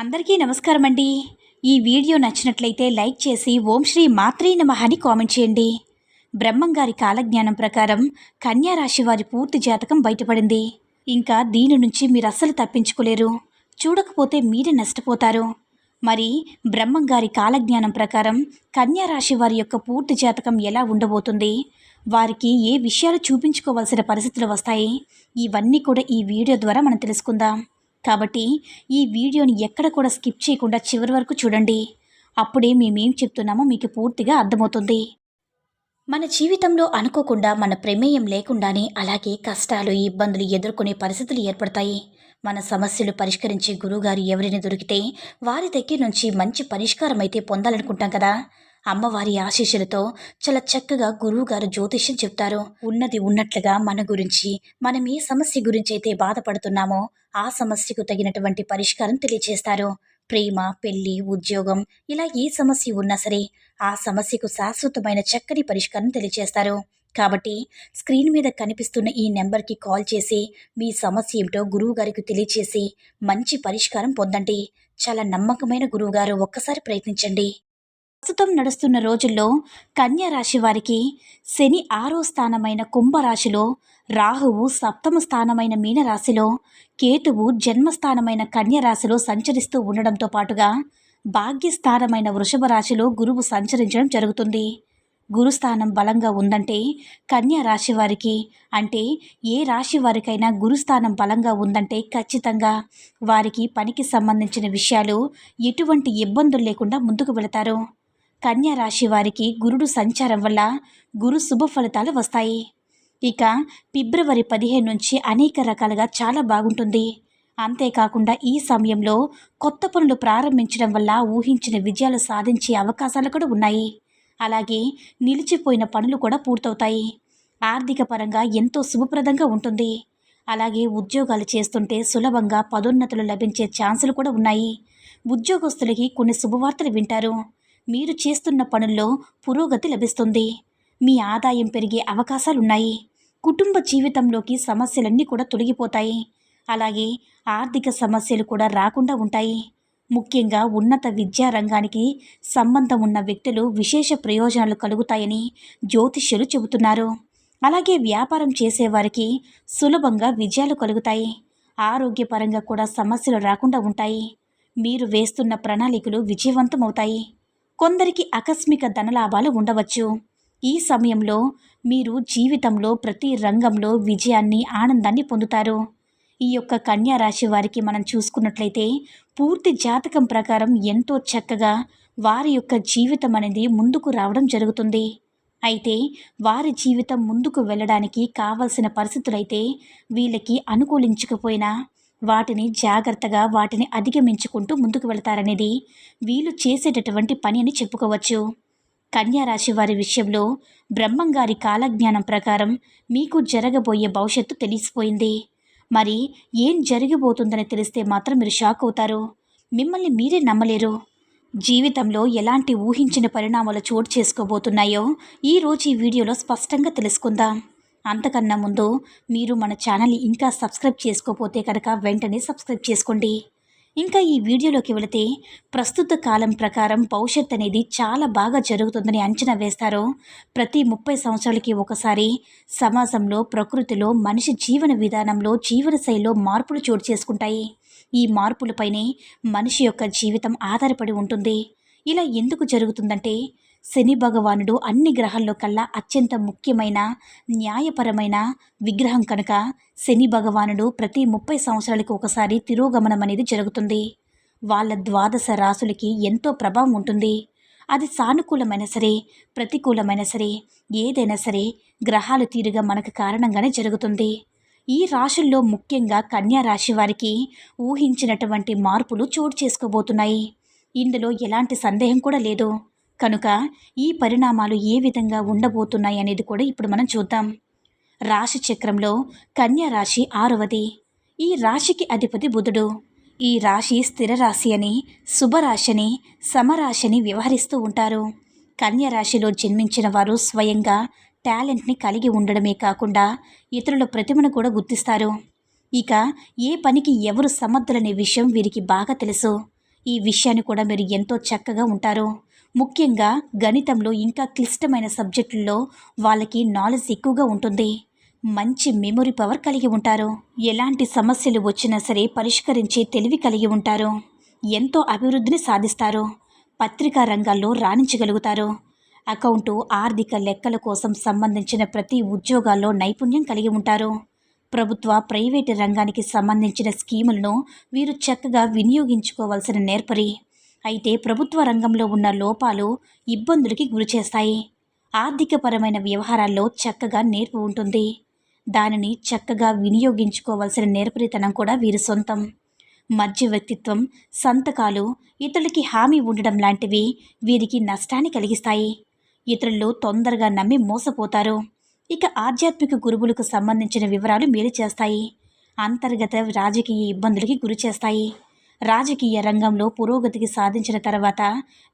అందరికీ నమస్కారం అండి. ఈ వీడియో నచ్చినట్లయితే లైక్ చేసి ఓం శ్రీ మాత్రే నమః అని కామెంట్ చేయండి. బ్రహ్మంగారి కాలజ్ఞానం ప్రకారం కన్యా రాశి వారి పూర్తి జాతకం బయటపడింది. ఇంకా దీని నుంచి మీరు అస్సలు తప్పించుకోలేరు. చూడకపోతే మీరే నష్టపోతారు. మరి బ్రహ్మంగారి కాలజ్ఞానం ప్రకారం కన్యా రాశి వారి యొక్క పూర్తి జాతకం ఎలా ఉండబోతుంది? వారికి ఏ విషయాలు చూపించుకోవాల్సిన పరిస్థితులు వస్తాయి? ఇవన్నీ కూడా ఈ వీడియో ద్వారా మనం తెలుసుకుందాం. కాబట్టి ఈ వీడియోని ఎక్కడ కూడా స్కిప్ చేయకుండా చివరి వరకు చూడండి. అప్పుడే మేమేం చెప్తున్నామో మీకు పూర్తిగా అర్థమవుతుంది. మన జీవితంలో అనుకోకుండా మన ప్రమేయం లేకుండానే అలాగే కష్టాలు ఇబ్బందులు ఎదుర్కొనే పరిస్థితులు ఏర్పడతాయి. మన సమస్యలు పరిష్కరించే గురువుగారు ఎవరిని దొరికితే వారి దగ్గర నుంచి మంచి పరిష్కారం అయితే పొందాలనుకుంటాం కదా. అమ్మవారి ఆశీస్సులతో చాలా చక్కగా గురువుగారు జ్యోతిష్యం చెప్తారు. ఉన్నది ఉన్నట్లుగా మన గురించి మనం ఏ సమస్య గురించి అయితే బాధపడుతున్నామో ఆ సమస్యకు తగినటువంటి పరిష్కారం తెలియజేస్తారు ప్రేమ పెళ్ళి ఉద్యోగం ఇలా ఏ సమస్య ఉన్నా సరే ఆ సమస్యకు శాశ్వతమైన చక్కని పరిష్కారం తెలియజేస్తారు కాబట్టి స్క్రీన్ మీద కనిపిస్తున్న ఈ నెంబర్కి కాల్ చేసి మీ సమస్య ఏమిటో గురువు గారికి తెలియచేసి మంచి పరిష్కారం పొందండి. చాలా నమ్మకమైన గురువుగారు ఒక్కసారి ప్రయత్నించండి. ప్రస్తుతం నడుస్తున్న రోజుల్లో కన్యా రాశి వారికి శని ఆరో స్థానమైన కుంభరాశిలో రాహువు సప్తమ స్థానమైన మీనరాశిలో కేతువు జన్మస్థానమైన కన్యరాశిలో సంచరిస్తూ ఉండడంతో పాటుగా భాగ్యస్థానమైన వృషభ రాశిలో గురువు సంచరించడం జరుగుతుంది. గురుస్థానం బలంగా ఉందంటే కన్యా రాశి వారికి అంటే ఏ రాశి వారికైనా గురుస్థానం బలంగా ఉందంటే ఖచ్చితంగా వారికి పనికి సంబంధించిన విషయాలు ఎటువంటి ఇబ్బందులు లేకుండా ముందుకు వెళతారు. కన్యా రాశి వారికి గురుడు సంచారం వల్ల గురు శుభ ఫలితాలు వస్తాయి. ఇక ఫిబ్రవరి పదిహేను నుంచి అనేక రకాలుగా చాలా బాగుంటుంది. అంతేకాకుండా ఈ సమయంలో కొత్త పనులు ప్రారంభించడం వల్ల ఊహించిన విజయాలు సాధించే అవకాశాలు కూడా ఉన్నాయి. అలాగే నిలిచిపోయిన పనులు కూడా పూర్తవుతాయి. ఆర్థిక పరంగా ఎంతో శుభప్రదంగా ఉంటుంది. అలాగే ఉద్యోగాలు చేస్తుంటే సులభంగా పదోన్నతులు లభించే ఛాన్సులు కూడా ఉన్నాయి. ఉద్యోగస్తులకి కొన్ని శుభవార్తలు వింటారు. మీరు చేస్తున్న పనుల్లో పురోగతి లభిస్తుంది. మీ ఆదాయం పెరిగే అవకాశాలున్నాయి. కుటుంబ జీవితంలోకి సమస్యలన్నీ కూడా తొలగిపోతాయి. అలాగే ఆర్థిక సమస్యలు కూడా రాకుండా ఉంటాయి. ముఖ్యంగా ఉన్నత విద్యా రంగానికి సంబంధం ఉన్న వ్యక్తులు విశేష ప్రయోజనాలు కలుగుతాయని జ్యోతిష్యులు చెబుతున్నారు. అలాగే వ్యాపారం చేసేవారికి సులభంగా విజయాలు కలుగుతాయి. ఆరోగ్యపరంగా కూడా సమస్యలు రాకుండా ఉంటాయి. మీరు వేస్తున్న ప్రణాళికలు విజయవంతమవుతాయి. కొందరికి ఆకస్మిక ధనలాభాలు ఉండవచ్చు. ఈ సమయంలో మీరు జీవితంలో ప్రతి రంగంలో విజయాన్ని ఆనందాన్ని పొందుతారు. ఈ యొక్క కన్యా రాశి వారికి మనం చూసుకున్నట్లయితే పూర్తి జాతకం ప్రకారం ఎంతో చక్కగా వారి యొక్క జీవితం అనేది ముందుకు రావడం జరుగుతుంది. అయితే వారి జీవితం ముందుకు వెళ్ళడానికి కావలసిన పరిస్థితులైతే వీళ్ళకి అనుకూలించకపోయినా వాటిని జాగ్రత్తగా వాటిని అధిగమించుకుంటూ ముందుకు వెళతారనేది వీళ్ళు చేసేటటువంటి పని అని చెప్పుకోవచ్చు. కన్యా రాశి వారి విషయంలో బ్రహ్మంగారి కాలజ్ఞానం ప్రకారం మీకు జరగబోయే భవిష్యత్తు తెలిసిపోయింది. మరి ఏం జరిగిపోతుందని తెలిస్తే మాత్రం మీరు షాక్ అవుతారు. మిమ్మల్ని మీరే నమ్మలేరు. జీవితంలో ఎలాంటి ఊహించిన పరిణామాలు చోటు చేసుకోబోతున్నాయో ఈరోజు ఈ వీడియోలో స్పష్టంగా తెలుసుకుందాం. అంతకన్నా ముందు మీరు మన ఛానల్ని ఇంకా సబ్స్క్రైబ్ చేసుకోకపోతే కనుక వెంటనే సబ్స్క్రైబ్ చేసుకోండి. ఇంకా ఈ వీడియోలోకి వెళితే ప్రస్తుత కాలం ప్రకారం భవిష్యత్ అనేది చాలా బాగా జరుగుతుందని అంచనా వేస్తారు. ప్రతి ముప్పై సంవత్సరాలకి ఒకసారి సమాజంలో ప్రకృతిలో మనిషి జీవన విధానంలో జీవనశైలిలో మార్పులు చోటు చేసుకుంటాయి. ఈ మార్పులపైనే మనిషి యొక్క జీవితం ఆధారపడి ఉంటుంది. ఇలా ఎందుకు జరుగుతుందంటే శని భగవానుడు అన్ని గ్రహాల్లో కల్లా అత్యంత ముఖ్యమైన న్యాయపరమైన విగ్రహం కనుక శని భగవానుడు ప్రతి ముప్పై సంవత్సరాలకు ఒకసారి తిరోగమనం అనేది జరుగుతుంది. వాళ్ళ ద్వాదశ రాసులకి ఎంతో ప్రభావం ఉంటుంది. అది సానుకూలమైన సరే ప్రతికూలమైన సరే ఏదైనా సరే గ్రహాలు తీరుగా మనకు కారణంగానే జరుగుతుంది. ఈ రాశుల్లో ముఖ్యంగా కన్యా రాశి వారికి ఊహించినటువంటి మార్పులు చోటు చేసుకోబోతున్నాయి. ఇందులో ఎలాంటి సందేహం కూడా లేదు. కనుక ఈ పరిణామాలు ఏ విధంగా ఉండబోతున్నాయి అనేది కూడా ఇప్పుడు మనం చూద్దాం. రాశి చక్రంలో కన్యా రాశి ఆరవది. ఈ రాశికి అధిపతి బుధుడు. ఈ రాశి స్థిర రాశి అని శుభరాశి అని సమరాశిని వ్యవహరిస్తూ ఉంటారు. కన్య రాశిలో జన్మించిన వారు స్వయంగా టాలెంట్ని కలిగి ఉండడమే కాకుండా ఇతరుల ప్రతిమను కూడా గుర్తిస్తారు. ఇక ఏ పనికి ఎవరు సమర్థులనే విషయం వీరికి బాగా తెలుసు. ఈ విషయాన్ని కూడా మీరు ఎంతో చక్కగా ఉంటారు. ముఖ్యంగా గణితంలో ఇంకా క్లిష్టమైన సబ్జెక్టుల్లో వాళ్ళకి నాలెడ్జ్ ఎక్కువగా ఉంటుంది. మంచి మెమొరీ పవర్ కలిగి ఉంటారు. ఎలాంటి సమస్యలు వచ్చినా సరే పరిష్కరించే తెలివి కలిగి ఉంటారు. ఎంతో అభివృద్ధిని సాధిస్తారు. పత్రికా రంగాల్లో రాణించగలుగుతారు. అకౌంటు ఆర్థిక లెక్కల కోసం సంబంధించిన ప్రతి ఉద్యోగాల్లో నైపుణ్యం కలిగి ఉంటారు. ప్రభుత్వ ప్రైవేటు రంగానికి సంబంధించిన స్కీములను వీరు చక్కగా వినియోగించుకోవాల్సిన నేర్పరి. అయితే ప్రభుత్వ రంగంలో ఉన్న లోపాలు ఇబ్బందులకి గురిచేస్తాయి. ఆర్థికపరమైన వ్యవహారాల్లో చక్కగా నేర్పు ఉంటుంది. దానిని చక్కగా వినియోగించుకోవాల్సిన నేర్పరితనం కూడా వీరి సొంతం. మధ్య వ్యక్తిత్వం సంతకాలు ఇతరులకి హామీ ఉండడం లాంటివి వీరికి నష్టాన్ని కలిగిస్తాయి. ఇతరులు తొందరగా నమ్మి మోసపోతారు. ఇక ఆధ్యాత్మిక గురువులకు సంబంధించిన వివరాలు మేలు చేస్తాయి. అంతర్గత రాజకీయ ఇబ్బందులకి గురి చేస్తాయి రాజకీయ రంగంలో పురోగతికి సాధించిన తర్వాత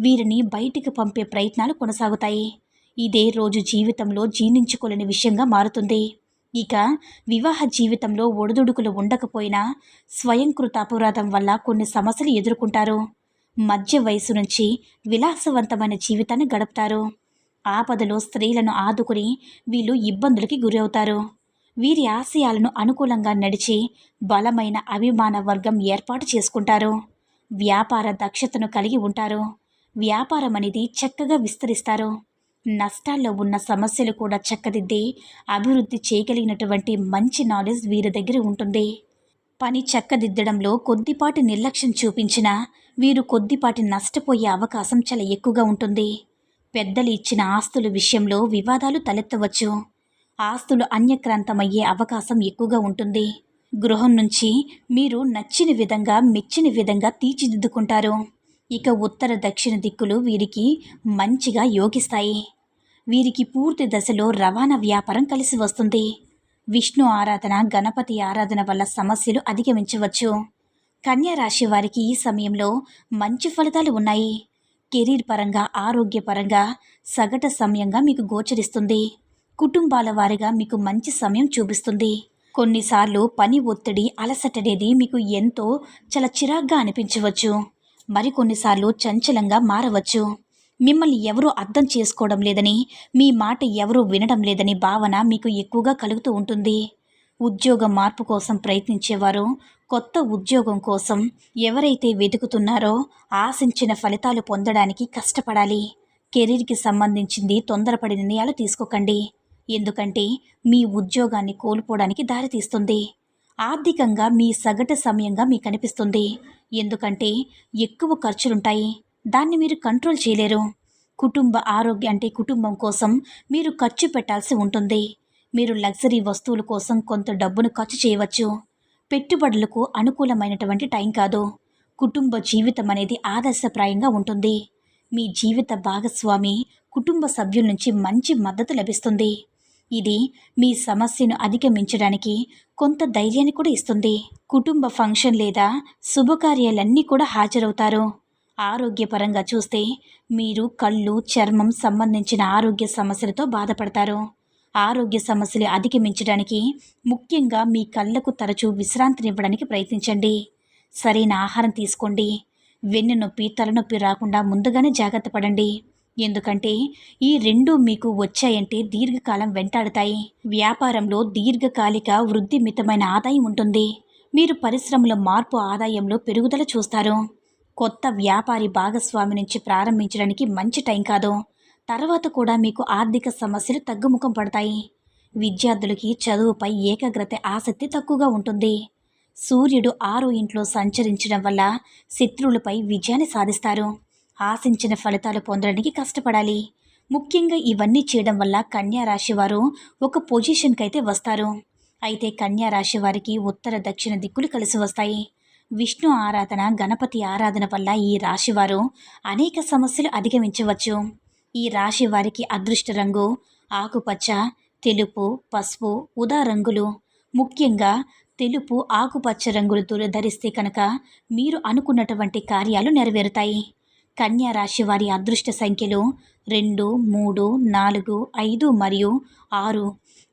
వీరిని బయటికి పంపే ప్రయత్నాలు కొనసాగుతాయి. ఇదే రోజు జీవితంలో జీర్ణించుకోలేని విషయంగా మారుతుంది. ఇక వివాహ జీవితంలో ఒడిదుడుకులు ఉండకపోయినా స్వయంకృత అపరాధం వల్ల కొన్ని సమస్యలు ఎదుర్కొంటారు. మధ్య వయసు నుంచి విలాసవంతమైన జీవితాన్ని గడుపుతారు. ఆపదలో స్త్రీలను ఆదుకుని వీళ్ళు ఇబ్బందులకి గురవుతారు. వీరి ఆశయాలను అనుకూలంగా నడిచి బలమైన అభిమాన వర్గం ఏర్పాటు చేసుకుంటారు. వ్యాపార దక్షతను కలిగి ఉంటారు. వ్యాపారం అనేది చక్కగా విస్తరిస్తారు. నష్టాల్లో ఉన్న సమస్యలు కూడా చక్కదిద్ది అభివృద్ధి చేయగలిగినటువంటి మంచి నాలెడ్జ్ వీరి దగ్గర ఉంటుంది. పని చక్కదిద్దడంలో కొద్దిపాటి నిర్లక్ష్యం చూపించినా వీరు కొద్దిపాటి నష్టపోయే అవకాశం చాలా ఎక్కువగా ఉంటుంది. పెద్దలు ఇచ్చిన ఆస్తుల విషయంలో వివాదాలు తలెత్తవచ్చు. ఆస్తులు అన్యక్రాంతమయ్యే అవకాశం ఎక్కువగా ఉంటుంది. గృహం నుంచి మీరు నచ్చిన విధంగా మెచ్చిన విధంగా తీర్చిదిద్దుకుంటారు. ఇక ఉత్తర దక్షిణ దిక్కులు వీరికి మంచిగా యోగిస్తాయి. వీరికి పూర్తి దశలో రవాణా వ్యాపారం కలిసి వస్తుంది. విష్ణు ఆరాధన గణపతి ఆరాధన వల్ల సమస్యలు అధిగమించవచ్చు. కన్యా రాశి వారికి ఈ సమయంలో మంచి ఫలితాలు ఉన్నాయి. కెరీర్ పరంగా ఆరోగ్యపరంగా సగట సమయంగా మీకు గోచరిస్తుంది. కుటుంబాల వారిగా మీకు మంచి సమయం చూపిస్తుంది. కొన్నిసార్లు పని ఒత్తిడి అలసటనేది మీకు ఎంతో చాలా చిరాగ్గా అనిపించవచ్చు. మరికొన్నిసార్లు చంచలంగా మారవచ్చు. మిమ్మల్ని ఎవరూ అర్థం చేసుకోవడం లేదని మీ మాట ఎవరూ వినడం లేదని భావన మీకు ఎక్కువగా కలుగుతూ ఉంటుంది. ఉద్యోగ మార్పు కోసం ప్రయత్నించేవారు కొత్త ఉద్యోగం కోసం ఎవరైతే వెతుకుతున్నారో ఆశించిన ఫలితాలు పొందడానికి కష్టపడాలి. కెరీర్కి సంబంధించింది తొందరపడి నిర్ణయాలు తీసుకోకండి. ఎందుకంటే మీ ఉద్యోగాన్ని కోల్పోవడానికి దారితీస్తుంది. ఆర్థికంగా మీ సగటు సమయంగా మీకు అనిపిస్తుంది. ఎందుకంటే ఎక్కువ ఖర్చులుంటాయి. దాన్ని మీరు కంట్రోల్ చేయలేరు. కుటుంబ ఆరోగ్య అంటే కుటుంబం కోసం మీరు ఖర్చు పెట్టాల్సి ఉంటుంది. మీరు లగ్జరీ వస్తువుల కోసం కొంత డబ్బును ఖర్చు చేయవచ్చు. పెట్టుబడులకు అనుకూలమైనటువంటి టైం కాదు. కుటుంబ జీవితం అనేది ఆదర్శప్రాయంగా ఉంటుంది. మీ జీవిత భాగస్వామి కుటుంబ సభ్యుల నుంచి మంచి మద్దతు లభిస్తుంది. ఇది మీ సమస్యను అధిగమించడానికి కొంత ధైర్యాన్ని కూడా ఇస్తుంది. కుటుంబ ఫంక్షన్ లేదా శుభకార్యాలన్నీ కూడా హాజరవుతారు. ఆరోగ్యపరంగా చూస్తే మీరు కళ్ళు చర్మం సంబంధించిన ఆరోగ్య సమస్యలతో బాధపడతారు. ఆరోగ్య సమస్యలు అధిగమించడానికి ముఖ్యంగా మీ కళ్ళకు తరచూ విశ్రాంతినివ్వడానికి ప్రయత్నించండి. సరైన ఆహారం తీసుకోండి. వెన్ను నొప్పి తలనొప్పి రాకుండా ముందుగానే జాగ్రత్త పడండి. ఎందుకంటే ఈ రెండు మీకు వచ్చాయంటే దీర్ఘకాలం వెంటాడతాయి. వ్యాపారంలో దీర్ఘకాలిక వృద్ధి మితమైన ఆదాయం ఉంటుంది. మీరు పరిశ్రమల మార్పు ఆదాయంలో పెరుగుదల చూస్తారు. కొత్త వ్యాపారి భాగస్వామి నుంచి ప్రారంభించడానికి మంచి టైం కాదు. తర్వాత కూడా మీకు ఆర్థిక సమస్యలు తగ్గుముఖం పడతాయి. విద్యార్థులకి చదువుపై ఏకాగ్రత ఆసక్తి తక్కువగా ఉంటుంది. సూర్యుడు ఆరో ఇంట్లో సంచరించడం వల్ల శత్రువులపై విజయాన్ని సాధిస్తారు. ఆశించిన ఫలితాలు పొందడానికి కష్టపడాలి. ముఖ్యంగా ఇవన్నీ చేయడం వల్ల కన్యా రాశి వారు ఒక పొజిషన్కి అయితే వస్తారు. అయితే కన్యా రాశి వారికి ఉత్తర దక్షిణ దిక్కులు కలిసి వస్తాయి. విష్ణు ఆరాధన గణపతి ఆరాధన వల్ల ఈ రాశివారు అనేక సమస్యలు అధిగమించవచ్చు. ఈ రాశి వారికి అదృష్ట రంగు ఆకుపచ్చ తెలుపు పసుపు ఉదా రంగులు. ముఖ్యంగా తెలుపు ఆకుపచ్చ రంగులు ధరిస్తే కనుక మీరు అనుకున్నటువంటి కార్యాలు నెరవేరుతాయి. కన్యా రాశి వారి అదృష్ట సంఖ్యలు రెండు మూడు నాలుగు ఐదు మరియు ఆరు.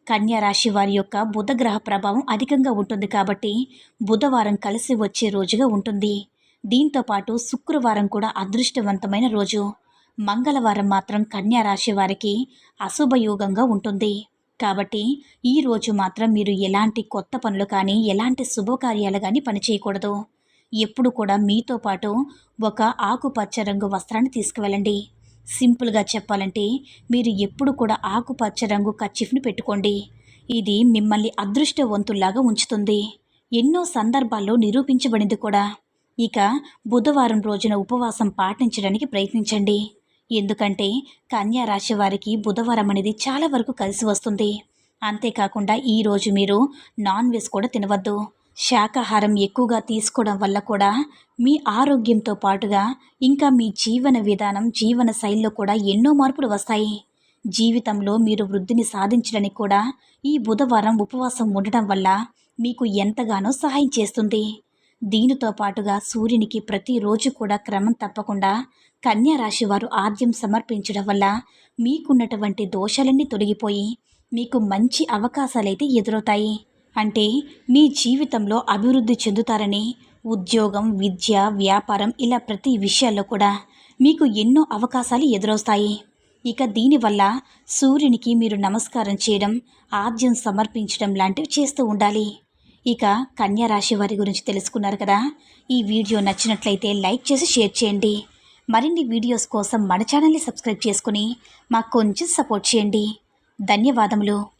కన్యా రాశి వారి యొక్క బుధగ్రహ ప్రభావం అధికంగా ఉంటుంది కాబట్టి బుధవారం కలిసి వచ్చే రోజుగా ఉంటుంది. దీంతో పాటు శుక్రవారం కూడా అదృష్టవంతమైన రోజు. మంగళవారం మాత్రం కన్యా రాశి వారికి అశుభయోగంగా ఉంటుంది. కాబట్టి ఈ రోజు మాత్రం మీరు ఎలాంటి కొత్త పనులు కానీ ఎలాంటి శుభకార్యాలు కానీ పనిచేయకూడదు ఎప్పుడు కూడా మీతో పాటు ఒక ఆకుపచ్చ రంగు వస్త్రాన్ని తీసుకువెళ్ళండి. సింపుల్గా చెప్పాలంటే మీరు ఎప్పుడు కూడా ఆకుపచ్చ రంగు కచ్చిఫ్ని పెట్టుకోండి. ఇది మిమ్మల్ని అదృష్టవంతుల్లాగా ఉంచుతుంది. ఎన్నో సందర్భాల్లో నిరూపించబడింది కూడా. ఇక బుధవారం రోజున ఉపవాసం పాటించడానికి ప్రయత్నించండి. ఎందుకంటే కన్యా రాశి వారికి బుధవారం అనేది చాలా వరకు కలిసి వస్తుంది. అంతేకాకుండా ఈరోజు మీరు నాన్ వెజ్ కూడా తినవద్దు. శాకాహారం ఎక్కువగా తీసుకోవడం వల్ల కూడా మీ ఆరోగ్యంతో పాటుగా ఇంకా మీ జీవన విధానం జీవన శైలిలో కూడా ఎన్నో మార్పులు వస్తాయి. జీవితంలో మీరు వృద్ధిని సాధించడానికి కూడా ఈ బుధవారం ఉపవాసం ఉండటం వల్ల మీకు ఎంతగానో సహాయం చేస్తుంది. దీనితో పాటుగా సూర్యునికి ప్రతిరోజు కూడా క్రమం తప్పకుండా కన్యా రాశి వారు ఆద్యం సమర్పించడం వల్ల మీకున్నటువంటి దోషాలన్నీ తొలగిపోయి మీకు మంచి అవకాశాలైతే ఎదురవుతాయి. అంటే మీ జీవితంలో అభివృద్ధి చెందుతారని ఉద్యోగం విద్య వ్యాపారం ఇలా ప్రతి విషయాల్లో కూడా మీకు ఎన్నో అవకాశాలు ఎదురొస్తాయి ఇక దీనివల్ల సూర్యునికి మీరు నమస్కారం చేయడం ఆద్యం సమర్పించడం లాంటివి చేస్తూ ఉండాలి. ఇక కన్యా రాశి వారి గురించి తెలుసుకున్నారు కదా? ఈ వీడియో నచ్చినట్లయితే లైక్ చేసి షేర్ చేయండి. మరిన్ని వీడియోస్ కోసం మన ఛానల్ని సబ్స్క్రైబ్ చేసుకుని మాకు కొంచెం సపోర్ట్ చేయండి. ధన్యవాదములు.